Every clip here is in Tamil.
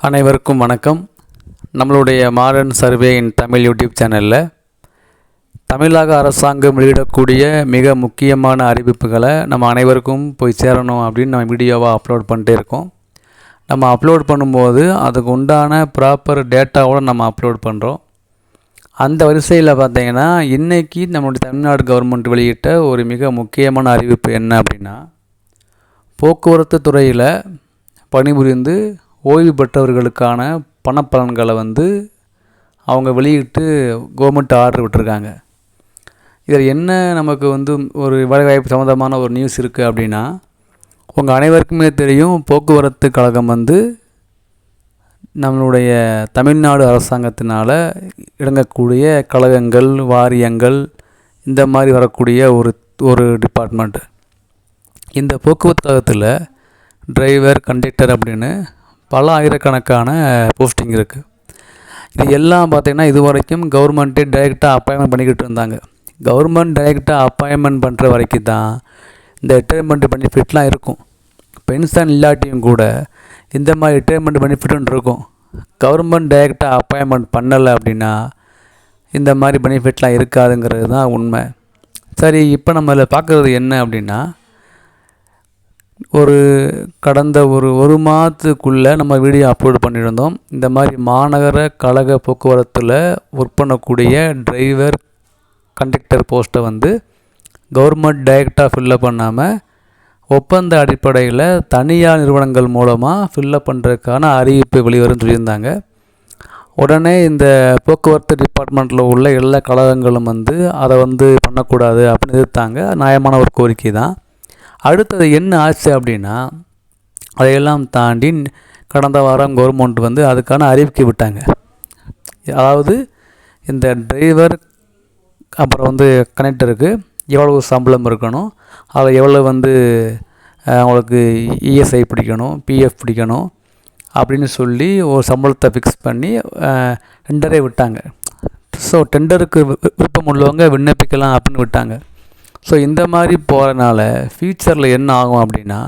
அனைவருக்கும் வணக்கம். நம்மளுடைய modern survey in Tamil YouTube சேனலில் தமிழக அரசாங்கம் வெளியிடக்கூடிய மிக முக்கியமான அறிவிப்புகளை நம்ம அனைவருக்கும் போய் சேரணும் அப்படின்னு நம்ம வீடியோவாக அப்லோட் பண்ணிட்டே இருக்கோம். நம்ம அப்லோட் பண்ணும்போது அதுக்கு உண்டான ப்ராப்பர் டேட்டாவோடு நம்ம அப்லோட் பண்ணுறோம் அந்த வரிசையில் பார்த்தீங்கன்னா இன்றைக்கி நம்மளுடைய தமிழ்நாடு கவர்மெண்ட் வெளியிட்ட ஒரு மிக முக்கியமான அறிவிப்பு என்ன அப்படின்னா போக்குவரத்து துறையில் பணிபுரிந்து ஓய்வு பெற்றவர்களுக்கான பணப்பலன்களை வந்து அவங்க வெளியிட்டு கவர்மெண்ட் ஆர்டர் விட்டுருக்காங்க. இதில் என்ன நமக்கு வந்து ஒரு வேலைவாய்ப்பு சம்மந்தமான ஒரு நியூஸ் இருக்குது அப்படின்னா உங்கள் அனைவருக்குமே தெரியும் போக்குவரத்து கழகம் வந்து நம்மளுடைய தமிழ்நாடு அரசாங்கத்தினால் இறங்கக்கூடிய கழகங்கள் வாரியங்கள் இந்த மாதிரி வரக்கூடிய ஒரு ஒரு டிபார்ட்மெண்ட்டு இந்த போக்குவரத்து கழகத்தில் டிரைவர் கண்டக்டர் அப்படின்னு பல ஆயிரக்கணக்கான போஸ்டிங் இருக்குது இது எல்லாம் பார்த்திங்கன்னா இது வரைக்கும் கவர்மெண்ட்டே டைரெக்டாக அப்பாயின்மெண்ட் பண்ணிக்கிட்டு இருந்தாங்க. கவர்மெண்ட் டைரெக்டாக அப்பாயின்மெண்ட் பண்ணுற வரைக்கும் தான் இந்த ரிட்டைர்மெண்ட் பெனிஃபிட்லாம் இருக்கும். பென்ஷன் இல்லாட்டியும் கூட இந்த மாதிரி ரிட்டைர்மெண்ட் பெனிஃபிட்னு இருக்கும். கவர்மெண்ட் டைரெக்டாக அப்பாயின்மெண்ட் பண்ணலை அப்படின்னா இந்த மாதிரி பெனிஃபிட்லாம் இருக்காதுங்கிறது தான் உண்மை. சரி இப்போ நம்ம இதில் பார்க்குறது என்ன அப்படின்னா ஒரு கடந்த ஒரு ஒரு மாதத்துக்குள்ளே நம்ம வீடியோ அப்லோட் பண்ணியிருந்தோம். இந்த மாதிரி மாநகர கழக போக்குவரத்தில் ஒர்க் பண்ணக்கூடிய டிரைவர் கண்டக்டர் போஸ்ட்டை வந்து கவர்மெண்ட் டைரெக்டாக ஃபில்லப் பண்ணாமல் ஒப்பந்த அடிப்படையில் தனியார் நிறுவனங்கள் மூலமாக ஃபில்லப் பண்ணுறதுக்கான அறிவிப்பு வெளிவரும் சொல்லியிருந்தாங்க. உடனே இந்த போக்குவரத்து டிபார்ட்மெண்ட்டில் உள்ள எல்லா கழகங்களும் வந்து அதை வந்து பண்ணக்கூடாது அப்படின்னு எதிர்த்தாங்க. நியாயமான ஒரு கோரிக்கை தான் அடுத்தது என்ன ஆச்சு அப்படின்னா அதையெல்லாம் தாண்டி கடந்த வாரம் கவர்மெண்ட் வந்து அதுக்கான அறிவிக்கை விட்டாங்க. அதாவது இந்த டிரைவர் அப்புறம் வந்து கனெக்டருக்கு எவ்வளவு சம்பளம் இருக்கணும் அதில் எவ்வளோ வந்து அவங்களுக்கு இஎஸ்ஐ பிடிக்கணும் பிஎஃப் பிடிக்கணும் அப்படின்னு சொல்லி ஒரு சம்பளத்தை ஃபிக்ஸ் பண்ணி டெண்டரே விட்டாங்க. ஸோ டெண்டருக்கு விருப்பம் உள்ளவங்க விண்ணப்பிக்கலாம் அப்படின்னு விட்டாங்க. ஸோ இந்த மாதிரி போகிறனால ஃப்யூச்சரில் என்ன ஆகும் அப்படின்னா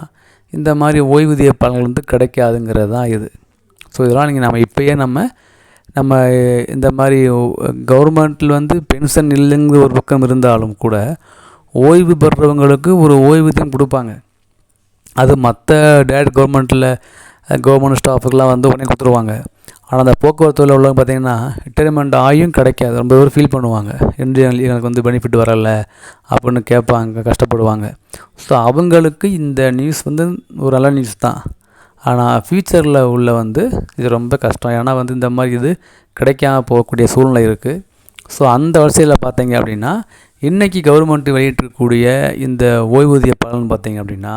இந்த மாதிரி ஓய்வூதிய பலன்கள் வந்து கிடைக்காதுங்கிறது தான் இது. ஸோ இதெல்லாம் நீங்கள் நம்ம இப்போயே நம்ம நம்ம இந்த மாதிரி கவர்மெண்ட்டில் வந்து பென்ஷன் இல்லைங்கிற ஒரு பக்கம் இருந்தாலும் கூட ஓய்வு பெறுறவங்களுக்கு ஒரு ஓய்வூதியம் கொடுப்பாங்க. அது மற்ற டேரக்ட் கவர்மெண்ட்டில் கவர்மெண்ட் ஸ்டாஃபுக்கெலாம் வந்து உடனே கொடுத்துருவாங்க. ஆனால் அந்த போக்குவரத்தில் உள்ளவங்க பார்த்திங்கன்னா ரிட்டைர்மெண்ட் ஆகியும் கிடைக்காது. ரொம்ப தூரம் ஃபீல் பண்ணுவாங்க. என்று எனக்கு வந்து பெனிஃபிட் வரலை அப்படின்னு கேட்பாங்க கஷ்டப்படுவாங்க. ஸோ அவங்களுக்கு இந்த நியூஸ் வந்து ஒரு நல்ல நியூஸ் தான். ஆனால் ஃப்யூச்சரில் உள்ள வந்து இது ரொம்ப கஷ்டம். ஏன்னா வந்து இந்த மாதிரி இது கிடைக்காம போகக்கூடிய சூழ்நிலை இருக்குது ஸோ அந்த வரிசையில் பார்த்தீங்க அப்படின்னா இன்றைக்கி கவர்மெண்ட் வெளியிட்டிருக்கக்கூடிய இந்த ஓய்வூதிய பலன் பார்த்தீங்க அப்படின்னா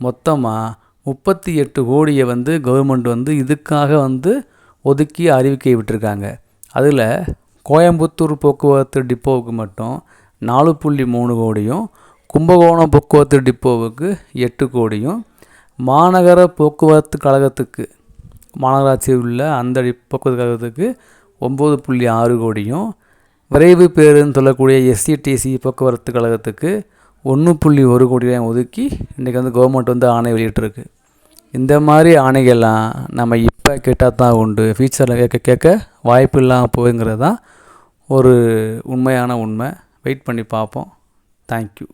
மொத்தமாக முப்பத்தி எட்டு கோடியை வந்து கவர்மெண்ட் வந்து இதுக்காக வந்து ஒதுக்கி அறிவிக்கை விட்டுருக்காங்க. அதில் கோயம்புத்தூர் போக்குவரத்து டிப்போவுக்கு மட்டும் நாலு புள்ளி மூணு கோடியும் கும்பகோணம் போக்குவரத்து டிப்போவுக்கு எட்டு கோடியும் மாநகர போக்குவரத்து கழகத்துக்கு மாநகராட்சி உள்ள அந்த போக்குவரத்து கழகத்துக்கு ஒம்பது புள்ளி ஆறு கோடியும் விரைவு பேருன்னு சொல்லக்கூடிய எஸ்சிடிசி போக்குவரத்து கழகத்துக்கு ஒன்று புள்ளி ஒரு கோடியும் ஒதுக்கி இன்றைக்கி வந்து கவர்மெண்ட் வந்து ஆணை வெளியிட்டிருக்கு. இந்த மாதிரி ஆணைகள்லாம் நம்ம இப்போ கேட்டால் தான் உண்டு. ஃப்யூச்சரில் கேட்க கேட்க வாய்ப்பு இல்லாமல் போகுங்கிறது தான் ஒரு உண்மையான உண்மை. வெயிட் பண்ணி பார்ப்போம். தேங்க்யூ